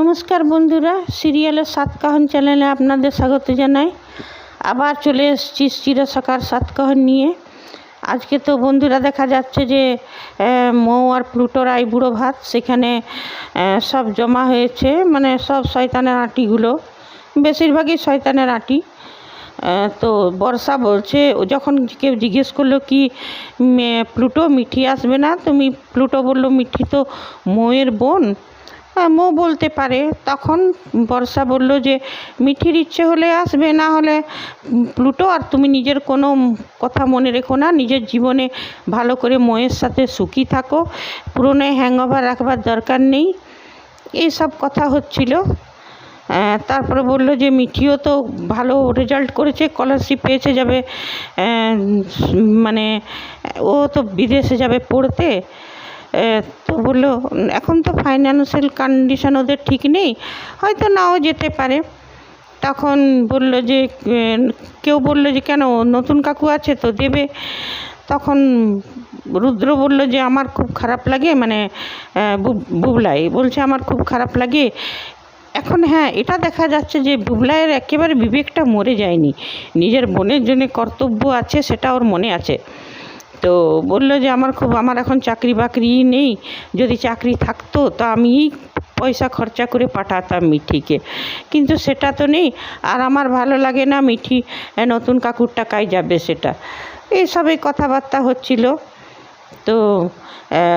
নমস্কার বন্ধুরা, সিরিয়ালের সাতকাহন চ্যানেলে আপনাদের স্বাগত জানাই। আবার চলে এসেছি চিরসকার সাতকাহন নিয়ে। আজকে তো বন্ধুরা দেখা যাচ্ছে যে মৌ আর প্লুটোর আইবুড়ো ভাত, সেখানে সব জমা হয়েছে মানে সব শয়তানের আটিগুলো, বেশিরভাগই শয়তানের আটি। তো বর্ষা বলছে যখন কেউ জিজ্ঞেস করল কি প্লুটো মিঠি আসবে না তুমি প্লুটো বলল, মিঠি তো মৌয়ের বোন। মৌ বলতে পারে। তখন বর্ষা বলল যে, মিঠির ইচ্ছে হলে আসবে, না হলে প্লুটো, আর তুমি নিজের কোনো কথা মনে রেখো না। নিজের জীবনে ভালো করে মৌয়ের সাথে সুখী থাকো। পুরনো হ্যাংওভার রাখবার দরকার নেই। এইসব কথা হচ্ছিল। তারপরে বলল যে, মিঠিও তো ভালো রেজাল্ট করেছে স্কলারশিপ পেয়েছে, যাবে মানে ও তো বিদেশে যাবে পড়তে। তো বলল, এখন তো ফাইন্যান্সিয়াল কন্ডিশন ওদের ঠিক নেই, হয়তো নাও যেতে পারে। তখন বলল যে কেউ বলল যে, কেন, নতুন কাকু আছে তো দেবে? তখন রুদ্র বলল যে, আমার খুব খারাপ লাগে মানে বুব- বুবলাই। বলছে, আমার খুব খারাপ লাগে। এখন হ্যাঁ এটা দেখা যাচ্ছে যে, বুবলাইয়ের একেবারে বিবেকটা মরে যায়নি। নিজের বোনের জন্য কর্তব্য আছে, সেটা ওর মনে আছে। তো বলল যে আমার খুব, আমার এখন চাকরি বাকরি নেই, যদি চাকরি থাকতো তা আমি পয়সা খরচা করে পাঠাতাম মিঠিকে। কিন্তু সেটা তো নেই, আর আমার ভালো লাগে না মিঠি নতুন কাকুর টাকায় যাবে সেটা। এইসবই কথাবার্তা হচ্ছিল। তো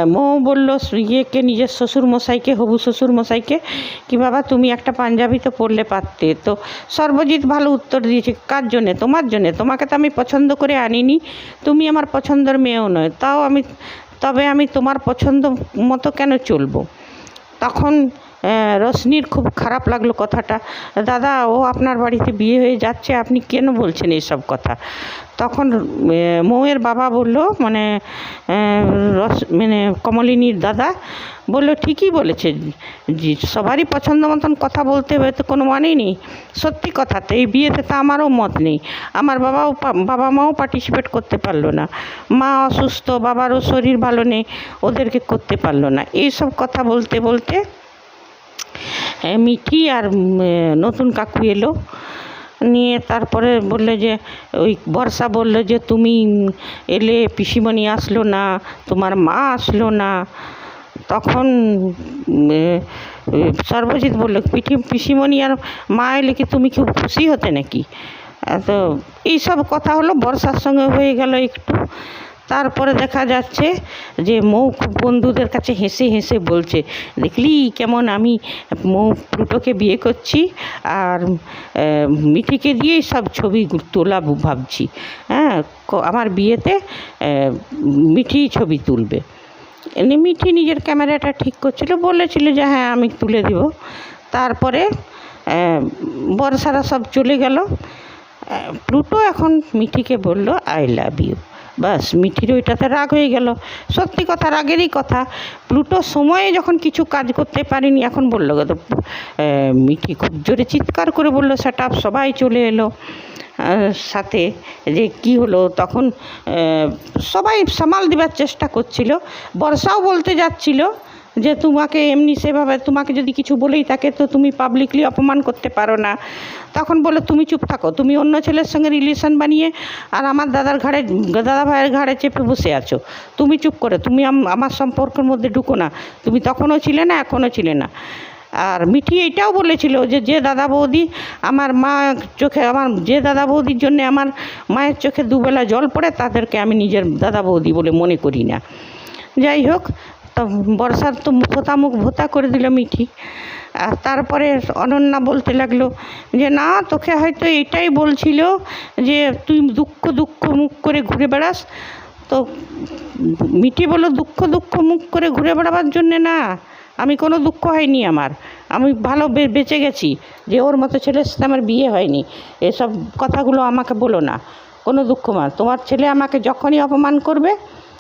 মো বলল ইয়েকে নিজের শ্বশুর মশাইকে হবু শ্বশুর মশাইকে কি বাবা, তুমি একটা পাঞ্জাবি তো পরলে পারতে। তো, সর্বজিৎ ভালো উত্তর দিয়েছে, কার জন্যে? তোমার জন্যে? তোমাকে তো আমি পছন্দ করে আনিনি। তুমি আমার পছন্দের মেয়েও নয়। তাও আমি, তবে আমি তোমার পছন্দ মতো কেন চলবো? তখন রশ্মির খুব খারাপ লাগল কথাটা। দাদা, ও আপনার বাড়িতে বিয়ে হয়ে যাচ্ছে, আপনি কেন বলছেন এইসব কথা? তখন মৌয়ের বাবা বলল মানে রস মানে কমলিনীর দাদা। বলল, ঠিকই বলেছে। জি, সবারই পছন্দ মতন কথা বলতে হবে তো কোনো মানেই নেই। সত্যি কথা, তো এই বিয়েতে তো আমারও মত নেই। আমার বাবাও বাবা মাও পার্টিসিপেট করতে পারল না। মা অসুস্থ, বাবারও শরীর ভালো নেই, ওদেরকে করতে পারল না। এইসব কথা বলতে বলতে মিঠি আর নতুন কাকু এলো। নিয়ে তারপরে বললে যে, ওই বর্ষা বলল যে, তুমি এলে পিসিমণি আসলো না, তোমার মা আসলো না। তখন সর্বজিৎ বলল, পিঠি, পিসিমণি আর মা এলে কি তুমি খুব খুশি হতে নাকি? তো এইসব কথা হলো, বর্ষার সঙ্গে হয়ে গেল একটু। তারপরে দেখা যাচ্ছে যে মৌ বন্ধুদের কাছে হেসে হেসে বলছে, দেখলি কেমন আমি মৌ প্লুটোকে বিয়ে করছি আর মিঠিকে দিয়েই সব ছবি তোলা ভাবছি। হ্যাঁ আমার বিয়েতে মিঠি ছবি তুলবে। এমনি মিঠি নিজের ক্যামেরাটা ঠিক করছিল, বলেছিল যে হ্যাঁ আমি তুলে দেব। তারপরে বর্ষারা সব চলে গেল। প্লুটো এখন মিঠিকে বলল, আই লাভ ইউ। বাস, মিঠির ওইটাতে রাগ হয়ে গেল। সত্যি কথা, রাগেরই কথা। প্লুটো সময়ে যখন কিছু কাজ করতে পারিনি, এখন বলল মিঠি খুব জোরে চিৎকার করে বলল সেট সবাই চলে এলো। সাথে যে কি হলো, তখন সবাই সামাল দেবার চেষ্টা করছিল। বর্ষাও বলতে যাচ্ছিল যে তোমাকে এমনি সেভাবে তোমাকে যদি কিছু বলেই থাকে, তো তুমি পাবলিকলি অপমান করতে পারো না। তখন বলে, তুমি চুপ থাকো, তুমি অন্য ছেলের সঙ্গে রিলেশন বানিয়ে আর আমার দাদার ঘাড়ে, দাদা ভাইয়ের ঘাড়ে চেপে বসে আছো। তুমি চুপ করে, তুমি আম- আমার সম্পর্কের মধ্যে ঢুকো না। তুমি তখনও ছিলে না, এখনও ছিলে না। আর মিঠি এটাও বলেছিল যে যে দাদা বৌদি আমার মা চোখে, আমার যে দাদা বৌদির জন্য আমার মায়ের চোখে দুবেলা জল পড়ে, তাদেরকে আমি নিজের দাদা বৌদি বলে মনে করি না। যাই হোক তো বর্ষার তো ভোতা মুখ ভোতা করে দিল মিঠি। আর তারপরে অনন্যা বলতে লাগল যে, না, তোকে হয়তো এটাই বলছিল যে, তুই দুঃখ দুঃখ মুখ করে ঘুরে বেড়াস। তো মিঠি বলল, দুঃখ দুঃখ মুখ করে ঘুরে বেড়াবার জন্যে না, আমি কোনো দুঃখ হয়নি আমার। আমি ভালো বেঁচে গেছি। যে ওর মতো ছেলের সাথে আমার বিয়ে হয়নি। এসব কথাগুলো আমাকে বলো না। কোনো দুঃখ মা তোমার ছেলে আমাকে যখনই অপমান করবে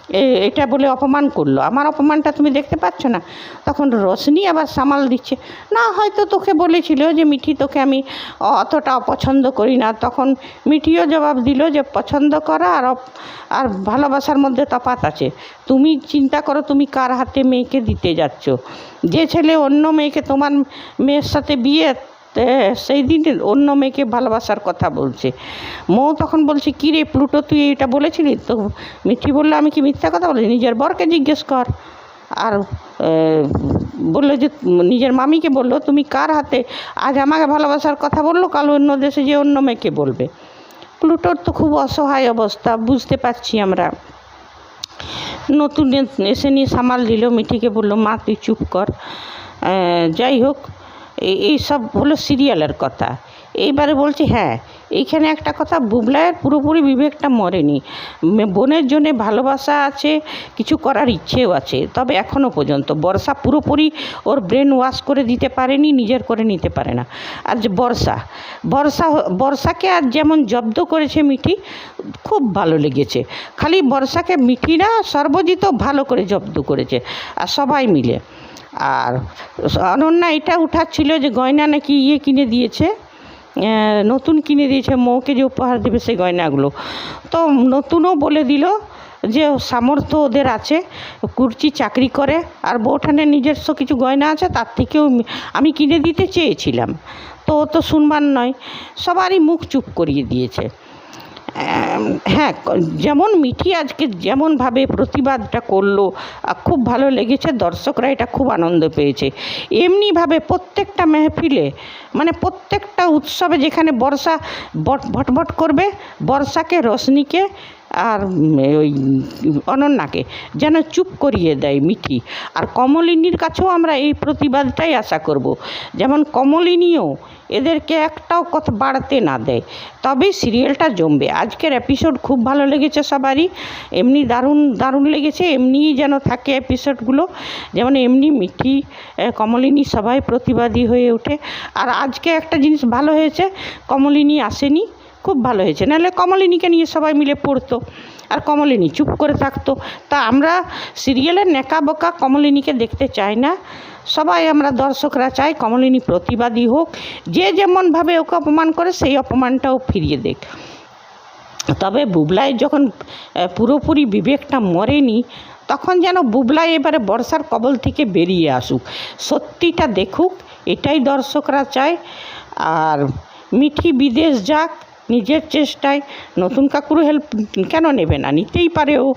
এটা বলে অপমান করল। আমার অপমানটা তুমি দেখতে পাচ্ছ না? তখন রশনি আবার সামাল দিচ্ছে। না, হয়তো তোকে বলেছিল যে, মিঠি, তোকে আমি অতটা অপছন্দ করি না। তখন মিঠিও জবাব দিল যে, পছন্দ করা আর আর ভালোবাসার মধ্যে তফাৎ আছে। তুমি চিন্তা করো, তুমি কার হাতে মেয়েকে দিতে যাচ্ছ? যে ছেলে অন্য মেয়েকে, তোমার মেয়ের সাথে বিয়ে সেই দিন অন্য মেয়েকে ভালোবাসার কথা বলছে। মৌ তখন বলছে, কী রে প্লুটো, তুই এটা বলেছিলি তো? মিঠি বলল, আমি কি মিথ্যা কথা বলেছি নিজের বরকে জিজ্ঞেস কর। আর বলল যে, নিজের মামিকে বলল, তুমি কার হাতে আজ আমাকে ভালোবাসার কথা বলল? কাল অন্য দেশে যে অন্য মেয়েকে বলবে। প্লুটোর তো খুব অসহায় অবস্থা, বুঝতে পারছি আমরা। নতুন এসে নিয়ে সামাল দিল, মিঠিকে বলল, মা, তুই চুপ কর। যাই হোক এই সব হলো সিরিয়ালের কথা। এইবারে বলছি হ্যাঁ এইখানে একটা কথা বুবলায়ের পুরোপুরি বিবেকটা মরেনি। বোনের জন্যে ভালোবাসা আছে, কিছু করার ইচ্ছেও আছে, তবে এখনও পর্যন্ত বর্ষা পুরোপুরি ওর ব্রেন ওয়াশ করে দিতে পারেনি, নিজের করে নিতে পারে না। আর যে বর্ষা বর্ষা, বর্ষাকে আর যেমন জব্দ করেছে মিঠি, খুব ভালো লেগেছে। খালি বর্ষাকে মিঠি না সর্বজিৎ ভালো করে জব্দ করেছে, আর সবাই মিলে। আর অনন্যা এটা উঠাচ্ছিল যে গয়না নাকি ইয়ে কিনে দিয়েছে নতুন কিনে দিয়েছে, মৌকে যে উপহার দেবে সেই গয়নাগুলো। তো নতুনও বলে দিল যে সামর্থ্য ওদের আছে, কুর্চি চাকরি করে, আর বউঠানের নিজস্ব কিছু গয়না আছে, তার থেকেও আমি- কিনে দিতে চেয়েছিলাম। তো ও তো শুনবার নয়, সবারই মুখ চুপ করিয়ে দিয়েছে। হ্যাঁ যেমন মিঠি আজকে যেমনভাবে প্রতিবাদটা করল খুব ভালো লেগেছে, দর্শকরা এটা খুব আনন্দ পেয়েছে। এমনিভাবে প্রত্যেকটা মেহফিলে মানে প্রত্যেকটা উৎসবে যেখানে বর্ষা ভটভট করবে, বর্ষাকে, রশনিকে আর ওই অনন্যাকে যেন চুপ করিয়ে দেয় মিঠি। আর কমলিনীর কাছেও আমরা এই প্রতিবাদটাই আশা করব। যেমন কমলিনীও এদেরকে একটাও কথা বাড়তে না দেয়। তবেই সিরিয়ালটা জমবে। আজকের এপিসোড খুব ভালো লেগেছে সবারই। এমনি দারুণ দারুণ লেগেছে। এমনিই যেন থাকে এপিসোডগুলো যেমন এমনি মিঠি কমলিনী সবাই প্রতিবাদী হয়ে ওঠে। আর আজকে একটা জিনিস ভালো হয়েছে, কমলিনী আসেনি, খুব ভালো হয়েছে। নাহলে কমলিনীকে নিয়ে সবাই মিলে পড়তো, আর কমলিনী চুপ করে থাকতো। তা আমরা সিরিয়ালের নেকা বোকা কমলিনীকে দেখতে চাই না। সবাই আমরা দর্শকরা চাই কমলিনী প্রতিবাদী হোক, যে যেমনভাবে ওকে অপমান করে সেই অপমানটাও ফিরিয়ে দেখ তবে বুবলাই যখন পুরোপুরি বিবেকটা মরেনি, তখন যেন বুবলাই এবারে বর্ষার কবল থেকে বেরিয়ে আসুক। সত্যিটা দেখুক এটাই দর্শকরা চায়। আর মিঠি বিদেশ যাক, নিজের চেষ্টায়। নতুন কাকুর হেল্প কেন নেবে না? নিতেই পারে ও।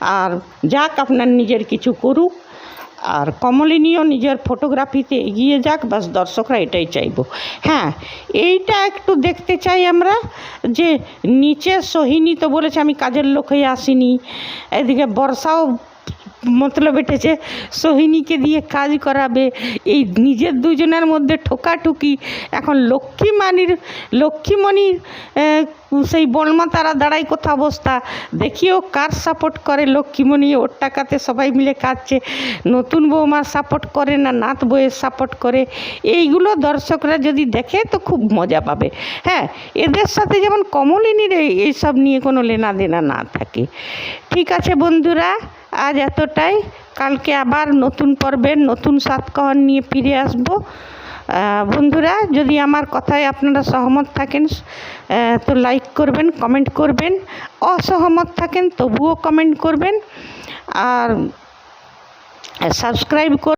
আর যাক, আপনার নিজের কিছু করুক। আর কমলিনীও নিজের ফটোগ্রাফিতে এগিয়ে যাক, বাস দর্শকরা এটাই চাইব। হ্যাঁ এইটা একটু দেখতে চাই আমরা যে নিচে সোহিনী তো বলেছে, আমি কাজের লোক হয়ে আসিনি। এদিকে বর্ষাও মতলব এটেছে সোহিনীকে দিয়ে কাজ করাবে, এই নিজের দুজনের মধ্যে ঠোকাঠুকি। এখন লক্ষ্মীমানির, লক্ষ্মীমণির সেই বলমা তারা দাঁড়াই কোথা অবস্থা? দেখিও কার সাপোর্ট করে লক্ষ্মীমণি, ওর টাকাতে সবাই মিলে কাটছে নতুন বৌমার সাপোর্ট করে না নাত বইয়ের সাপোর্ট করে? এইগুলো দর্শকরা যদি দেখে তো খুব মজা পাবে। হ্যাঁ এদের সাথে যেমন কমলিনীর এইসব নিয়ে কোনো লেনা দেনা না থাকে। ঠিক আছে বন্ধুরা আজ এতটাই। কালকে আবার নতুন পর্বের নতুন সাতকহন নিয়ে ফিরে আসব। বন্ধুরা, যদি আমার কথায় আপনারা সহমত থাকেন তো লাইক করবেন কমেন্ট করবেন। অসহমত থাকেন, তবুও কমেন্ট করবেন। আর সাবস্ক্রাইব কর